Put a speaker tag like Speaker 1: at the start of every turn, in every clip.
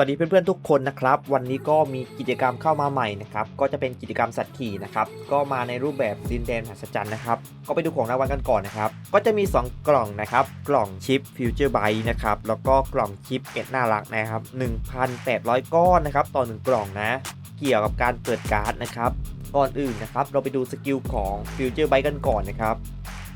Speaker 1: วัสดีเพื่อนๆทุกคนนะครับ วันนี้ก็มีกิจกรรมเข้ามาใหม่นะครับ ก็จะเป็นกิจกรรมสัตว์ขี่นะครับ ก็มาในรูปแบบดินแดนมหัศจรรย์นะครับ ก็ไปดูของรางวัลกันก่อนนะครับ ก็จะมี 2 กล่องนะครับ กล่องชิปฟิวเจอร์ไบนะครับ แล้วก็กล่องชิปเอ็ดน่ารักนะครับ 1,800 ก้อนนะครับ ต่อ 1 กล่องนะ เกี่ยวกับการเปิดการ์ดนะครับ ก่อนอื่นนะครับ เราไปดูสกิลของฟิวเจอร์ไบกันก่อนนะครับ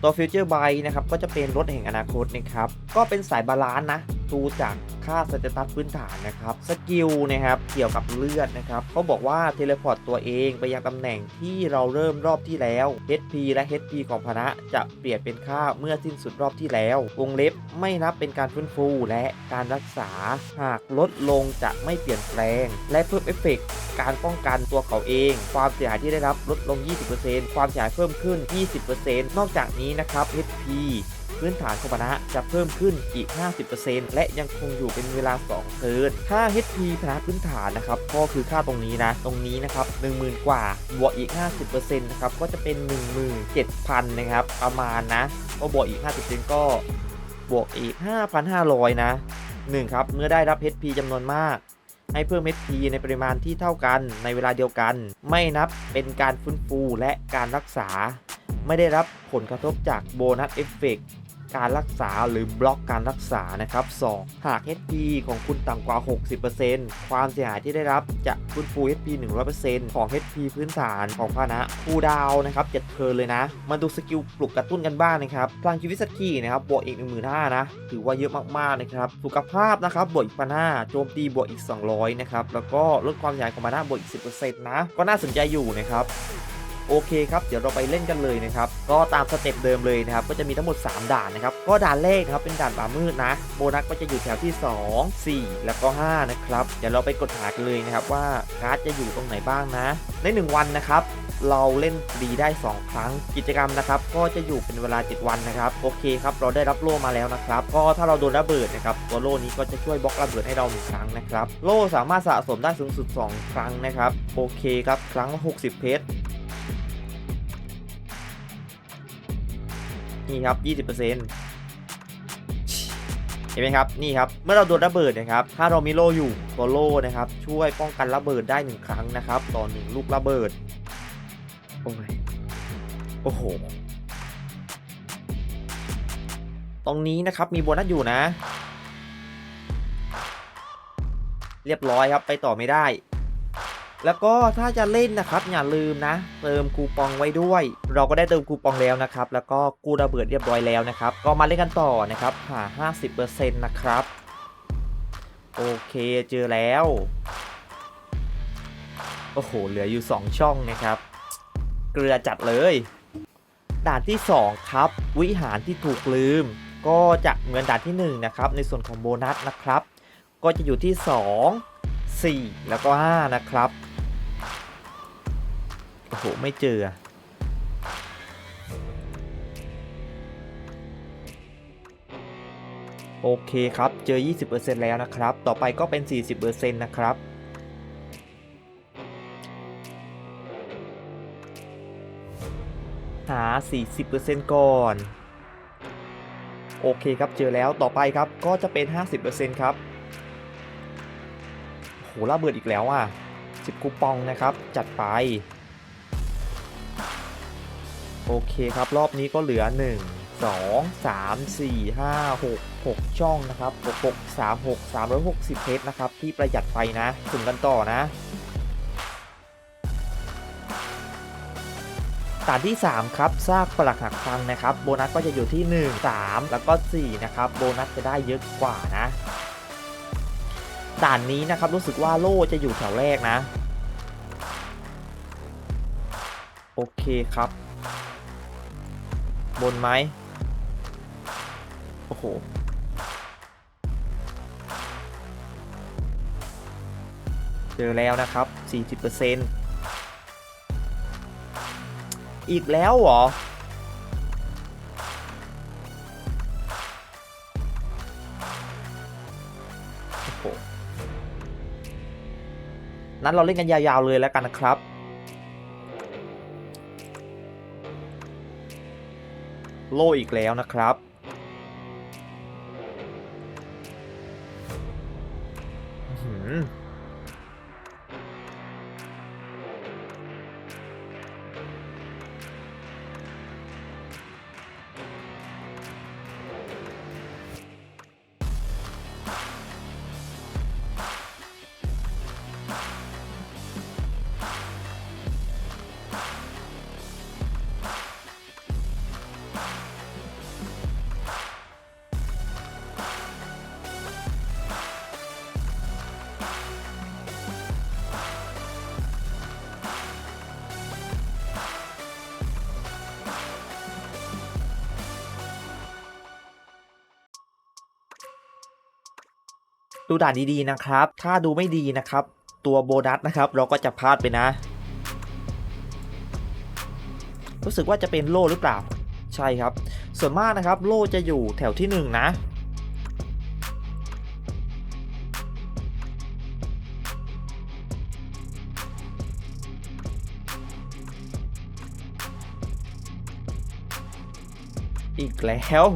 Speaker 1: ตัวฟิวเจอร์ไบนะครับก็จะเป็นรถแห่งอนาคตนะครับก็เป็นสายบาลานซ์นะดูจากค่าสเตตัสพื้นฐานนะครับสกิลนะครับเกี่ยวกับเลือดนะครับเขาบอกว่าเทเลพอร์ตตัวเองไปยังตำแหน่งที่เราเริ่มรอบที่แล้ว HP และ HP ของพนะจะเปลี่ยนเป็นค่าเมื่อสิ้นสุดรอบที่แล้ว วงเล็บไม่นับเป็นการฟื้นฟูและการรักษา หากลดลงจะไม่เปลี่ยนแปลง และเพิ่มเอฟเฟกต์การป้องกันตัวเขาเอง ความเสียหายที่ได้รับลดลง 20%ความเสียหายเพิ่มขึ้น 20%นอกจากนี้นะครับ HP พื้นฐานของพนะจะเพิ่มขึ้นอีก 50%และยังคงอยู่เป็นเวลา 2 เทิร์นค่า HP พนะพื้นฐานนะครับ ก็คือค่าตรงนี้นะ ตรงนี้นะครับ 10,000 กว่า บวกอีก 50%นะครับ ก็จะเป็น 17,000 นะครับ ประมาณนะ ก็บวกอีก 50%ก็บวกอีก 5,500 นะ 1 ครับ เมื่อได้รับ HP จำนวนมาก ให้เพิ่มเม็ดพีในปริมาณที่เท่ากันในเวลาเดียวกัน ไม่นับเป็นการฟื้นฟูและการรักษา ไม่ได้รับผลกระทบจากโบนัสเอฟเฟก การรักษาหรือบล็อกการรักษานะครับ 2. หาก HP ของคุณต่ำกว่า 60%ความเสียหายที่ได้รับจะฟื้นฟู HP 100%ของ HP พื้นฐานของพานะคูดาวนะครับ7เทินเลยนะ มาดูสกิลปลุกกระตุ้นกันบ้างนะครับพลังชีวิตสกีนะครับบวกอีก 15,000นะถือว่าเยอะมากๆนะครับสุขภาพนะครับบวกอีก1,500โจมตีบวกอีก 200นะครับแล้วก็ลดความเสียหายของพานะบวกอีก 10%นะก็น่าสนใจอยู่นะครับ โอเคครับเดี๋ยวเราไปเล่นกันเลยนะครับก็ตามสเต็ปเดิมเลยนะครับก็จะมีทั้งหมด 3 ด่านนะครับก็ด่านแรกนะครับเป็นด่านป่ามืดนะโบนัสก็จะอยู่แถวที่ 2 4 แล้วก็ 5 นะครับเดี๋ยวเราไปกดหากันเลยนะครับว่าการ์ดจะอยู่ตรงไหนบ้างนะ ใน 1 วันนะครับเราเล่นฟรีได้ 2 ครั้งกิจกรรมนะครับก็จะอยู่เป็นเวลา 7 วันนะครับโอเคครับเราได้รับโล่มาแล้วนะครับก็ถ้าเราโดนระเบิดนะครับตัวโล่นี้ก็จะช่วยบล็อกระเบิดให้เราหนึ่งครั้งนะครับโล่สามารถสะสมได้สูงสุด 2 ครั้งนะครับโอเคครับครั้งละ60 เพชร นี่ครับ 20%เห็นไหมครับนี่ครับเมื่อเราโดนระเบิดนะครับถ้าเรามีโลอยู่ตัวโลนะครับช่วยป้องกันระเบิดได้หนึ่งครั้งนะครับต่อหนึ่งลูกระเบิดโอ้ยโอ้โหตรงนี้นะครับมีโบนัสอยู่นะ เรียบร้อยครับไปต่อไม่ได้ แล้วก็ถ้าจะเล่นนะครับอย่าลืมนะ เติมคูปองไว้ด้วย เราก็ได้เติมคูปองแล้วนะครับ แล้วก็กู้ระเบิดเรียบร้อยแล้วนะครับ ก็มาเล่นกันต่อนะครับหา 50%นะครับ โอเคเจอแล้ว โอ้โห เหลืออยู่ 2 ช่องนะครับ เกลือจัดเลย ด่านที่ 2 ครับ วิหารที่ถูกลืม ก็จะเหมือนด่านที่1นะครับในส่วนของโบนัสนะครับ ก็จะอยู่ที่ 2 4 แล้วก็ 5 นะครับ โอ้โห ไม่เจอโอเคครับ เจอ 20%แล้วนะครับ ต่อไปก็เป็น 40%นะครับ หา 40%ก่อน โอเคครับ เจอแล้ว ต่อไปครับ ก็จะเป็น 50%ครับ โหระเบิดอีกแล้วอะ 10 คูปองนะครับ จัดไป โอเคครับ รอบนี้ก็เหลือ 1 2 3 4 5 6 6 ช่องนะครับ6 6 3 6 360 เพชรนะครับ ที่ประหยัดไฟนะสุ่มกันต่อนะด่านที่ 3 ครับซากปลักหักพังนะครับ โบนัสก็จะอยู่ที่ 1 3 แล้วก็ 4 นะครับ โบนัสจะได้เยอะกว่านะด่านนี้นะครับรู้สึกว่าโล่จะอยู่แถวแรกนะ โอเคครับ บนไหมโอ้โหเจอแล้วนะครับ 40%อีกแล้วเหรอโอ้โหนั้นเราเล่นกันยาวๆเลยแล้วกันนะครับ โล่อีกแล้วนะครับ ดูด่านดีๆนะครับ ถ้าดูไม่ดีนะครับ ตัวโบนัสนะครับ เราก็จะพลาดไปนะ รู้สึกว่าจะเป็นโล่หรือเปล่า ใช่ครับ ส่วนมากนะครับ โล่จะอยู่แถวที่หนึ่งนะอีกแล้ว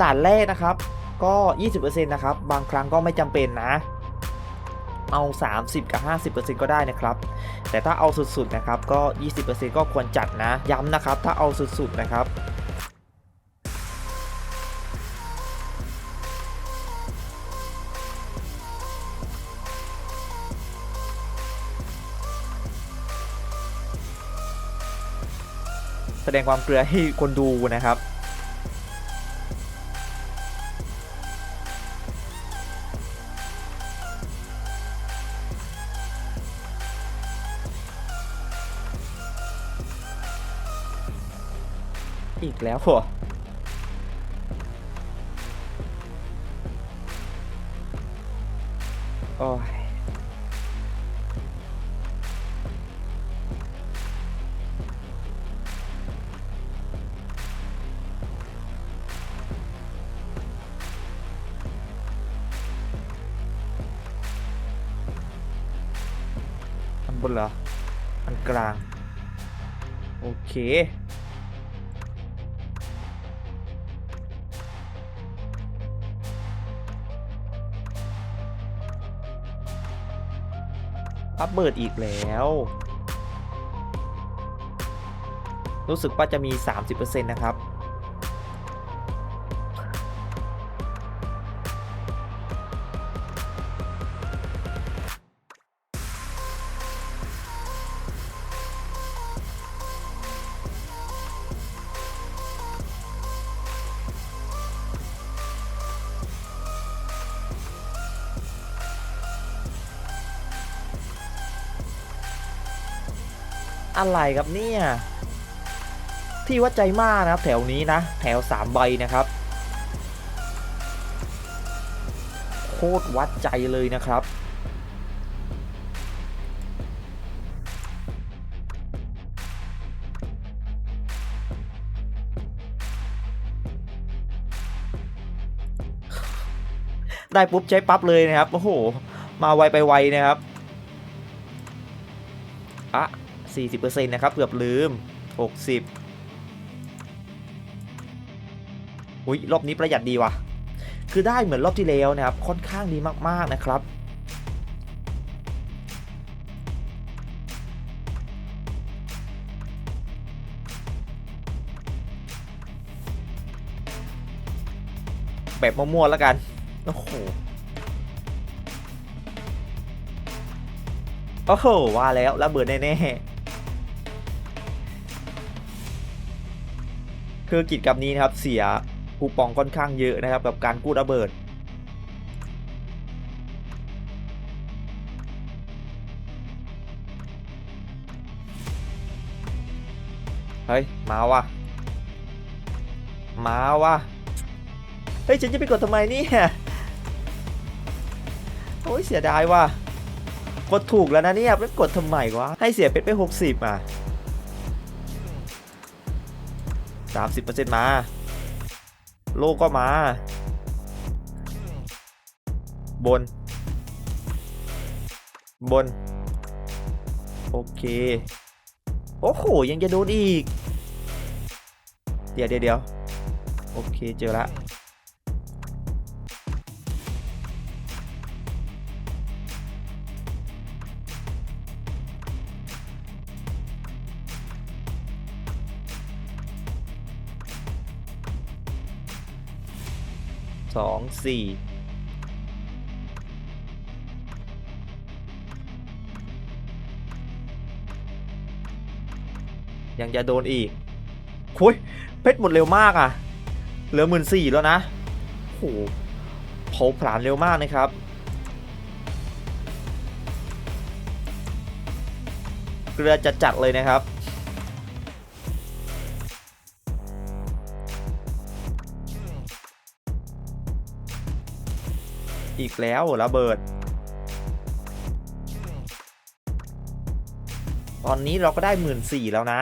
Speaker 1: ด่านแรกนะครับ ก็ 20%นะครับ บางครั้งก็ไม่จำเป็นนะ เอา 30 กับ 50%ก็ได้นะครับ แต่ถ้าเอาสุดๆนะครับ ก็ 20%ก็ควรจัดนะ ย้ำนะครับ ถ้าเอาสุดๆนะครับแสดงความเกลือให้คนดูนะครับ แล้วเหรอโอ้ยอันบนเหรอ อันกลาง โอเค อัพเบิดอีกแล้ว รู้สึกว่าจะมี 30%นะครับ อะไรครับเนี่ย ที่วัดใจมากนะครับแถวนี้นะ แถวสามใบนะครับ โคตรวัดใจเลยนะครับได้ปุ๊บใช้ปั๊บเลยนะครับ โอ้โห มาไวไปไวนะครับ 40%นะครับ เกือบลืม 60 อุ้ยรอบนี้ประหยัดดีว่ะ คือได้เหมือนรอบที่แล้วนะครับ ค่อนข้างดีมากๆนะครับแบบมั่วๆแล้วกัน โอ้โห โอ้โห ว่าแล้วระเบิดแน่ๆ คือกิจกรรมนี้นะครับเสียคูปองค่อนข้างเยอะนะครับกับการกู้ระเบิด เฮ้ย มาว่ะ มาว่ะ เฮ้ย ฉันจะไปกดทำไมนี่โอ้ยเสียดายว่ะ กดถูกแล้วนะเนี่ยไม่กดทำไมวะ ให้เสียเพชรไปหกสิบอะ สามสิบเปอร์เซ็นต์มา โลก็มา บน บน โอเค โอ้โห ยังจะโดนอีก เดี๋ยวเดี๋ยวโอเค เจอละ สองสี่ยังจะโดนอีกคุยเพชรหมดเร็วมากอะ เหลือหมื่นสี่แล้วนะโอ้โหเผาผลาญเร็วมากนะครับ เกลือจัดจัดเลยนะครับ กแล้วระเบิด ตอนนี้เราก็ได้หมื่นสี่แล้วนะ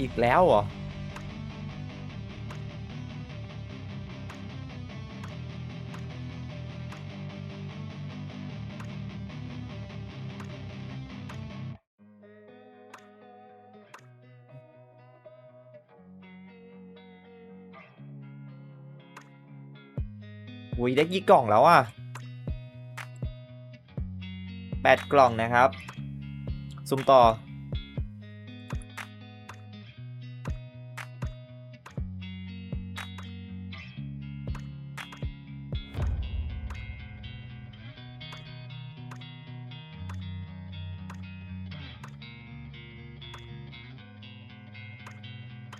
Speaker 1: อีกแล้วเหรอ อุ้ยได้กี่กล่องแล้วอะแปดกล่องนะครับซุ่มต่อ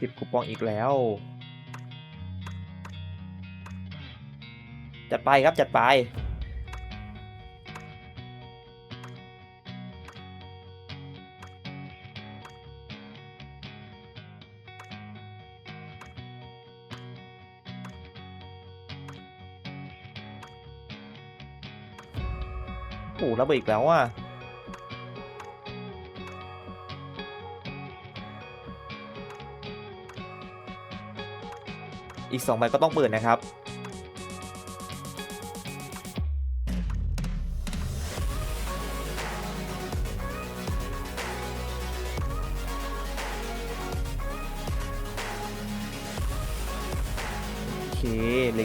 Speaker 1: ติดคูปองอีกแล้ว จัดไปครับจัดไป โอ้ระเบิดอีกแล้วอะอีกสองใบก็ต้องเปิดนะครับ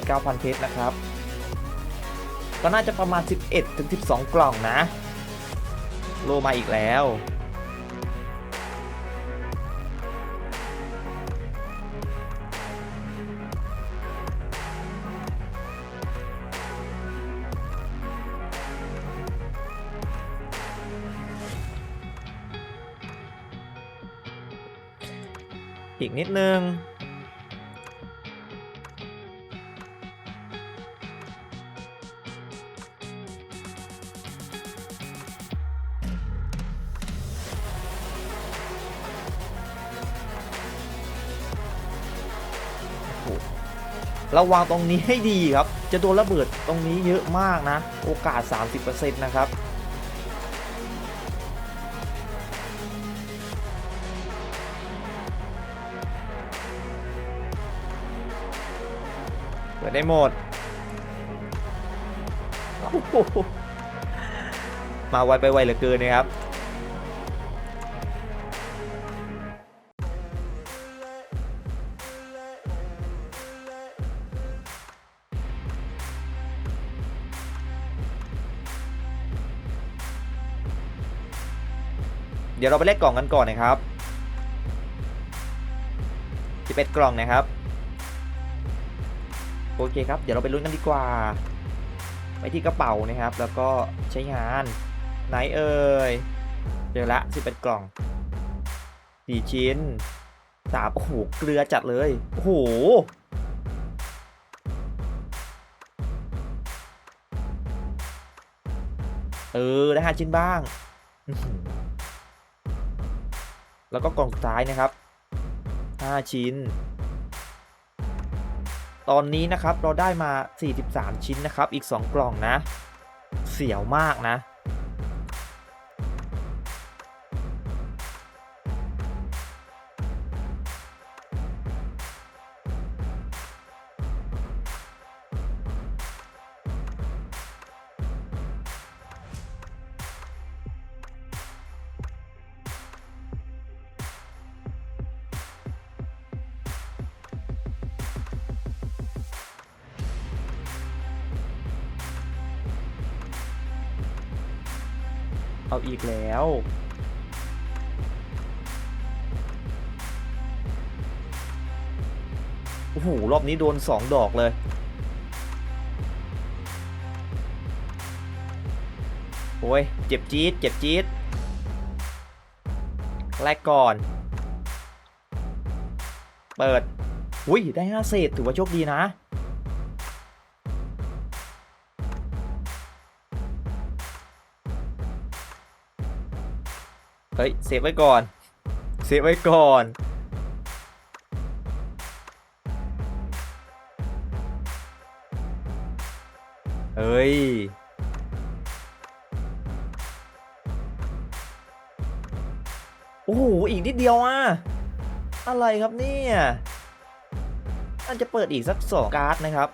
Speaker 1: 9,000 เพชรนะครับ ก็น่าจะประมาณ 11ถึง12 กล่องนะ โลมาอีกแล้ว อีกนิดนึง ระวังตรงนี้ให้ดีครับ จะโดนระเบิดตรงนี้เยอะมากนะ โอกาส 30%นะครับเปิดได้หมด มาไวไปไวเหลือเกินนะครับ เดี๋ยวเราไปแลกกล่องกันก่อนนะครับ11กล่องนะครับ โอเคครับ เดี๋ยวเราไปลุ้นกันดีกว่า ไปที่กระเป๋านะครับ แล้วก็ใช้งานไหนเอ่ยเจอละ11กล่อง4ชิ้นสามโอ้โห เกลือจัดเลย โอ้โห เออ ได้ห้าชิ้นบ้าง แล้วก็กล่องสุดท้ายนะครับ 5 ชิ้น ตอนนี้นะครับเราได้มา 43 ชิ้นนะครับ อีก 2 กล่องนะ เสียวมากนะ อีกแล้ว โอ้โห รอบนี้โดน 2 ดอกเลย โอ้ย เจ็บจี๊ด เจ็บจี๊ด แรกก่อน เปิด อุ้ย ได้ห้าเศษถือว่าโชคดีนะ เฮ้ย เซฟไว้ก่อน เซฟไว้ก่อน เฮ้ย โอ้โห อีกนิดเดียวอะ อะไรครับเนี่ยน่าจะเปิดอีกสักสองการ์ดนะครับ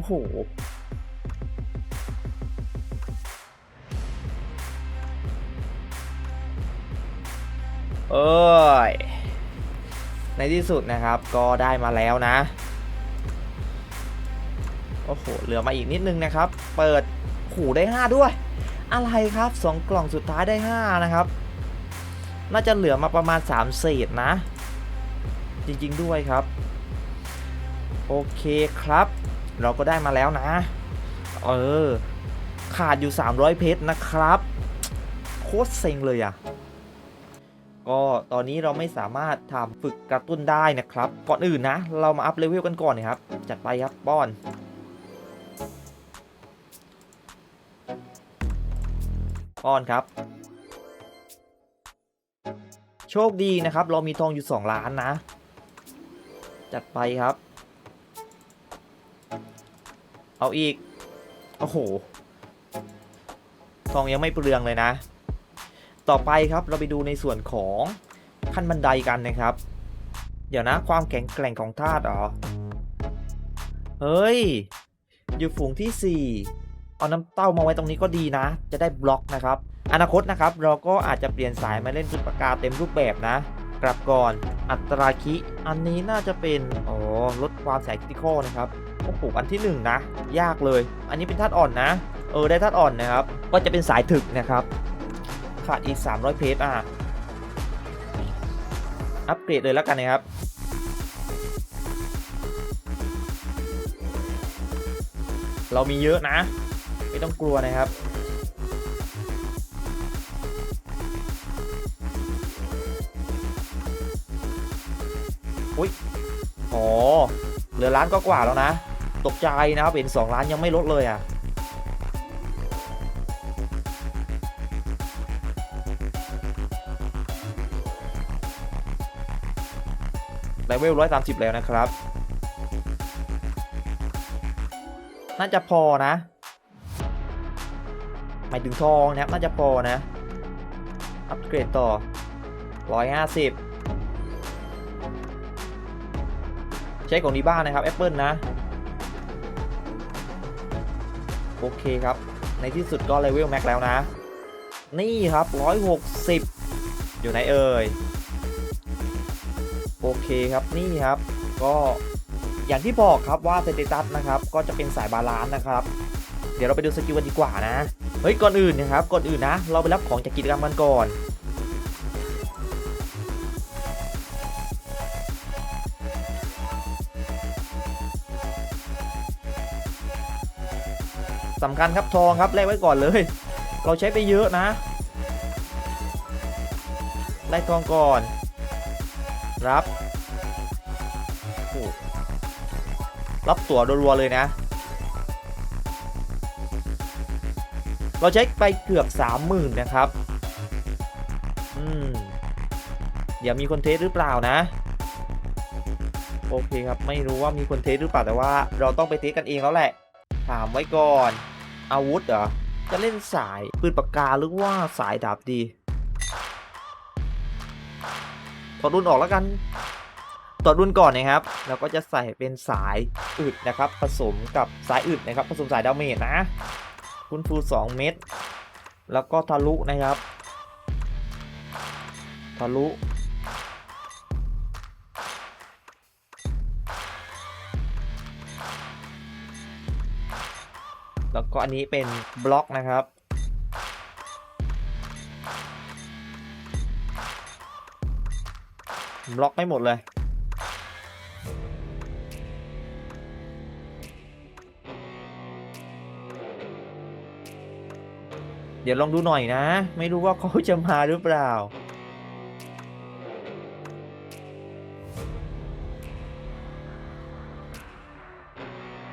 Speaker 1: อ้โหเอ้ย ในที่สุดนะครับก็ได้มาแล้วนะ โอ้โห เหลือมาอีกนิดนึงนะครับ เปิดหูได้ 5 ด้วย อะไรครับ 2 กล่องสุดท้ายได้ 5 นะครับ น่าจะเหลือมาประมาณ 3 เศษนะ จริง ๆ ด้วยครับ โอเคครับ เราก็ได้มาแล้วนะ เออ ขาดอยู่ 300 เพชรนะครับ โคตรเซ็งเลยอะก็ตอนนี้เราไม่สามารถทำฝึกกระตุ้นได้นะครับ ก่อนอื่นนะ เรามาอัพเลเวลกันก่อนนะครับ จัดไปครับป้อนป้อนครับ โชคดีนะครับ เรามีทองอยู่ 2 ล้านนะ จัดไปครับ เอาอีก โอ้โห ทองยังไม่เปลืองเลยนะ ต่อไปครับเราไปดูในส่วนของขั้นบันไดกันนะครับ เดี๋ยวนะความแข็งแกร่งของธาตุเหรอ เฮ้ย อยู่ฝูงที่ 4 เอาน้ำเต้ามาไว้ตรงนี้ก็ดีนะ จะได้บล็อกนะครับ อนาคตนะครับ เราก็อาจจะเปลี่ยนสายมาเล่นฟุตปากกาเต็มรูปแบบนะกลับก่อนอัตราคิ อันนี้น่าจะเป็นอ๋อลดความแสงคริติคอลนะครับ โอ้โหอันที่1นะ ยากเลย อันนี้เป็นธาตุอ่อนนะ เออได้ธาตุอ่อนนะครับ ก็จะเป็นสายถึกนะครับ ขาดอีก 300 เพชรอะ อัปเกรดเลยแล้วกันนะครับเรามีเยอะนะ ไม่ต้องกลัวนะครับ อุ้ยอ๋อเหลือล้านก็กว่าแล้วนะ ตกใจนะครับเห็น2ล้านยังไม่ลดเลยอะเลเวล130แล้วนะครับ น่าจะพอนะ หมายถึงทองนะครับ น่าจะพอนะ อัปเกรดต่อ150ใช้ของดีบ้านนะครับ Apple นะ โอเคครับ ในที่สุดก็เลเวลแม็กแล้วนะ นี่ครับ 160 อยู่ไหนเอ่ย โอเคครับนี่ครับ ก็อย่างที่บอกครับว่าเซติตัสนะครับ ก็จะเป็นสายบาลานซ์นะครับ เดี๋ยวเราไปดูสกิลกันดีกว่านะ เฮ้ย ก่อนอื่นนะครับ ก่อนอื่นนะ เราไปรับของจากกิจกรรมกันก่อน สำคัญครับทองครับแลกไว้ก่อนเลย เราใช้ไปเยอะนะไล่ทองก่อน รับรับตั๋วรัวๆเลยนะ เราใช้ไปเกือบ 30,000 นะครับ อืม เดี๋ยวมีคนเทสหรือเปล่านะ โอเคครับ ไม่รู้ว่ามีคนเทสหรือเปล่าแต่ว่าเราต้องไปเทสกันเองแล้วแหละ ถามไว้ก่อน อาวุธเหรอ จะเล่นสายปืนปากกาหรือว่าสายดาบดี ถอดรุ่นออกแล้วกัน ถอดรุ่นก่อนนะครับ แล้วก็จะใส่เป็นสายอึดนะครับ ผสมกับสายอึดนะครับ ผสมสายดาเมจนะ คุณฟู 2 เม็ด แล้วก็ทะลุนะครับ ทะลุ ก็อันนี้เป็นบล็อกนะครับ บล็อกไม่หมดเลย เดี๋ยวลองดูหน่อยนะ ไม่รู้ว่าเขาจะมาหรือเปล่า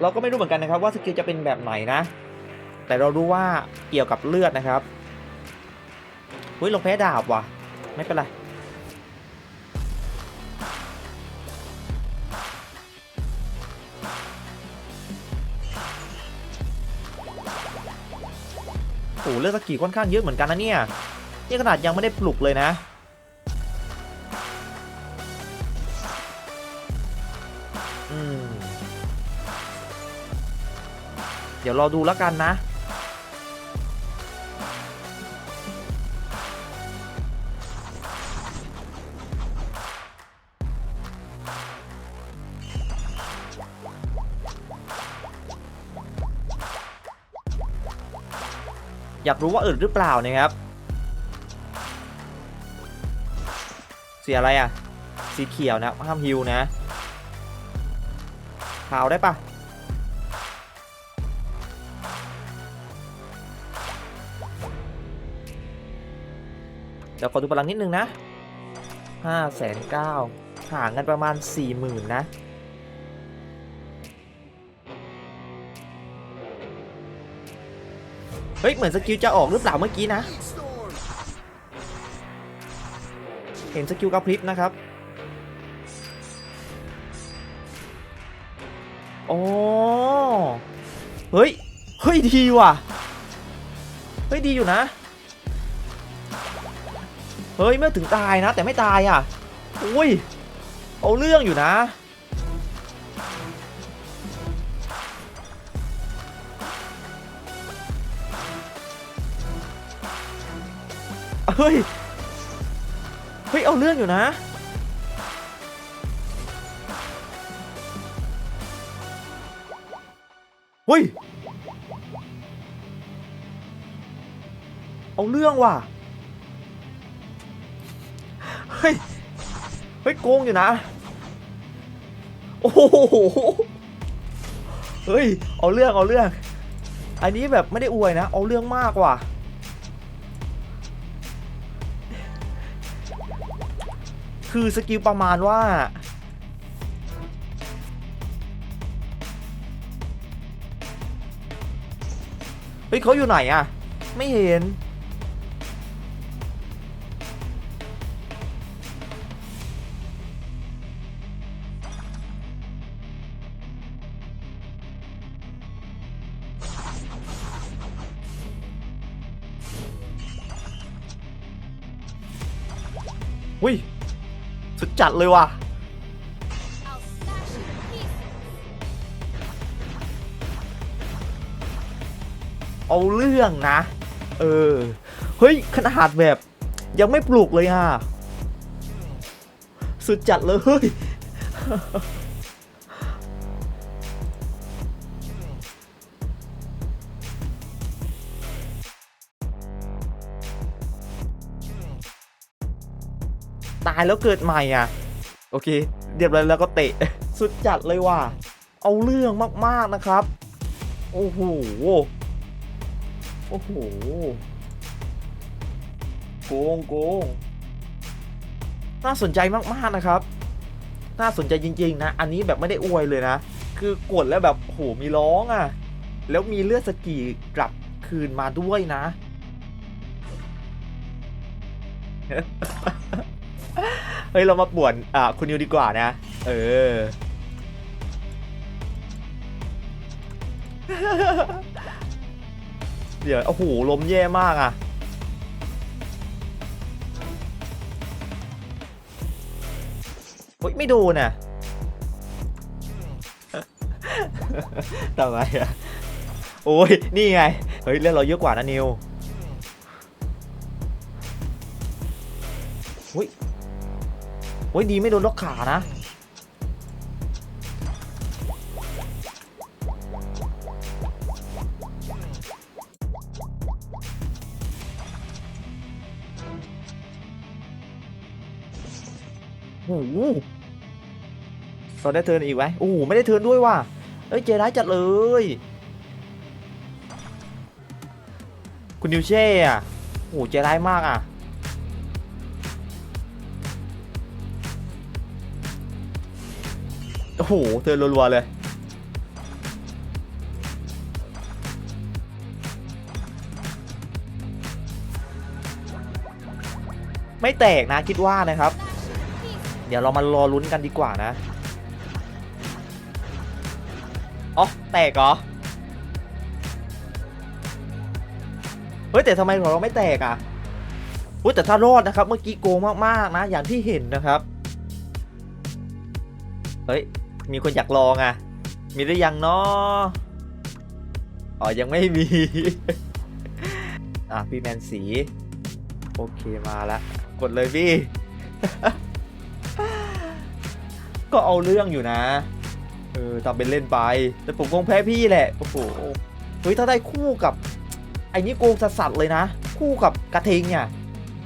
Speaker 1: เราก็ไม่รู้เหมือนกันนะครับว่าสกิลจะเป็นแบบไหนนะ แต่เรารู้ว่าเกี่ยวกับเลือดนะครับเฮ้ยลงแพ้ดาบว่ะ ไม่เป็นไรโอ้โหเลือดสกีค่อนข้างเยอะเหมือนกันนะเนี่ยนี่ขนาดยังไม่ได้ปลุกเลยนะอืมเดี๋ยวรอดูแล้วกันนะ อยากรู้ว่าอึดหรือเปล่านะครับเสียอะไรอะ สีเขียวนะห้ามฮิวนะขาวได้ปะเดี๋ยวขอดูพลังนิดนึงนะห้าแสนเก้าห่างกันประมาณสี่หมื่นนะ ฮ้ย เหมือนสกิลจะออกหรือเปล่าเมื่อกี้นะ เห็นสกิลกระพริบนะครับโอ๋อเฮ้ย เฮ้ยดีว่ะ เฮ้ยดีอยู่นะ เฮ้ยไม่ถึงตายนะ แต่ไม่ตายอะ อุ้ย เอาเรื่องอยู่นะ ฮ้ย เฮ้ย เอาเรื่องอยู่นะ เฮ้ย เอาเรื่องว่ะ เฮ้ย เฮ้ย โกงอยู่นะ โอ้โห เฮ้ย เอาเรื่อง เอาเรื่อง อันนี้แบบไม่ได้อวยนะ เอาเรื่องมากว่ะ คือสกิลประมาณว่า เฮ้ยเขาอยู่ไหนอะไม่เห็น สุดจัดเลยว่ะเอาเรื่องนะ เออ เฮ้ย ขนาดแบบ ยังไม่ปลูกเลยอะ สุดจัดเลยเฮ้ยายแล้วเกิดใหม่อะ โอเค เรียบร้อยแล้วก็เตะ สุดจัดเลยว่ะ เอาเรื่องมากๆนะครับ โอ้โห โอ้โห โกงโกงน่าสนใจมากๆนะครับ น่าสนใจจริงๆนะ อันนี้แบบไม่ได้อวยเลยนะ คือกดแล้วแบบโหมีร้องอะ่ะ แล้วมีเลือดสกีกลับคืนมาด้วยนะ ฮ้ยเรามาป่วนอ่าคุณนิวดีกว่านะ เออ เดี๋ยวโอ้โหลมแย่มากอะเฮ้ยไม่โดนอะทำไมอะ โอ้ย นี่ไง เฮ้ยเลือดเราเยอะกว่านะนิว โอ้ยดีไม่โดนล็อกขานะ โอ้โหเราได้เทินอีกไหมโอ้โหไม่ได้เทินด้วยว่ะเอ้ยเจร้ายจัดเลย คุณนิวเช่อะโอ้โหเจร้ายมากอะ อ้โหเธอรัวๆเลย ไม่แตกนะคิดว่านะครับ เดี๋ยวเรามารอลุ้นกันดีกว่านะอ๋อแตกเหรอเฮ้ยแต่ทำไมของเราไม่แตกอะเฮ้ยแต่ถ้ารอดนะครับ เมื่อกี้โกงมากๆนะ อย่างที่เห็นนะครับเฮ้ย มีคนอยากลองอะ มีหรือยังเนาะอ๋อ ยังไม่มี อะ พี่แมนสี โอเคมาล้วกดเลยพี่ ก็เอาเรื่องอยู่นะ เออทำเป็นเล่นไป แต่ผมคงแพ้พี่แหละ โอ้โห เฮ้ย ถ้าได้คู่กับ ไอ้นี่โกงสัสๆเลยนะ คู่กับกระทิงเนี่ย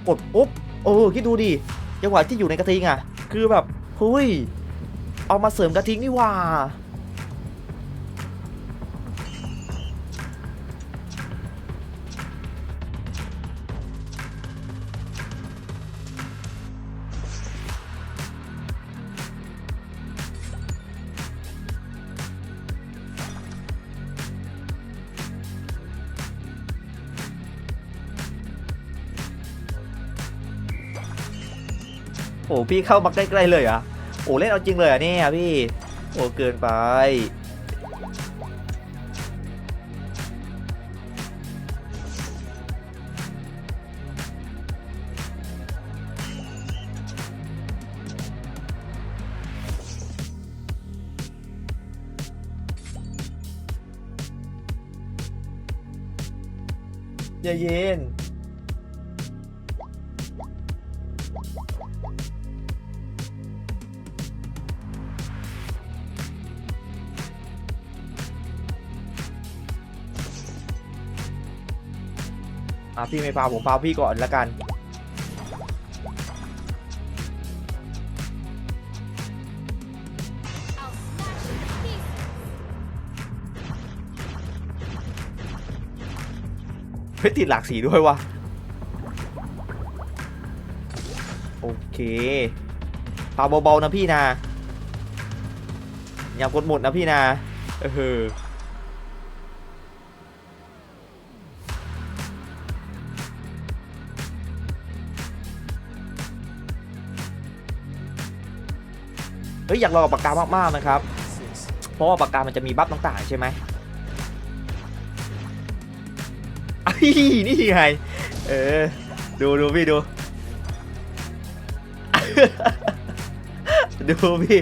Speaker 1: กดปุ๊บ เออ คิดดูดิจังหวะที่อยู่ในกระทิงอะ คือแบบเฮ้ย เอามาเสริมกระทิงนี่ว่า โอ้พี่เข้ามาใกล้ ๆ เลยอะ โอ้เล่นเอาจริงเลยอะเนี่ยพี่ โอ้เกินไป อย่าเย็น อะพี่ไม่พาผมพาพี่ก่อนละกัน เฮ้ยติดหลากสีด้วยวะโอเคพาเบาๆนะพี่นะอย่ากดหมดนะพี่นะเออ เฮ้ยอยากลองกับปากกามากๆนะครับ เพราะว่าปากกามันจะมีบัฟต่างๆใช่ไหมไอ้นี่ไง เออ ดูดูพี่ดู ดูพี่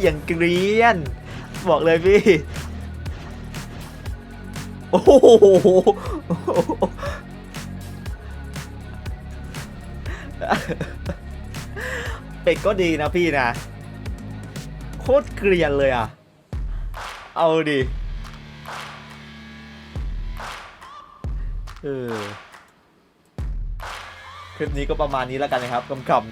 Speaker 1: อย่างเกรียน บอกเลยพี่ อ้โหเป็ดก็ดีนะพี่นะ โคตรเกรียนเลยอะ เอาดิเออคลิปนี้ก็ประมาณนี้แล้วกันนะครับคำๆ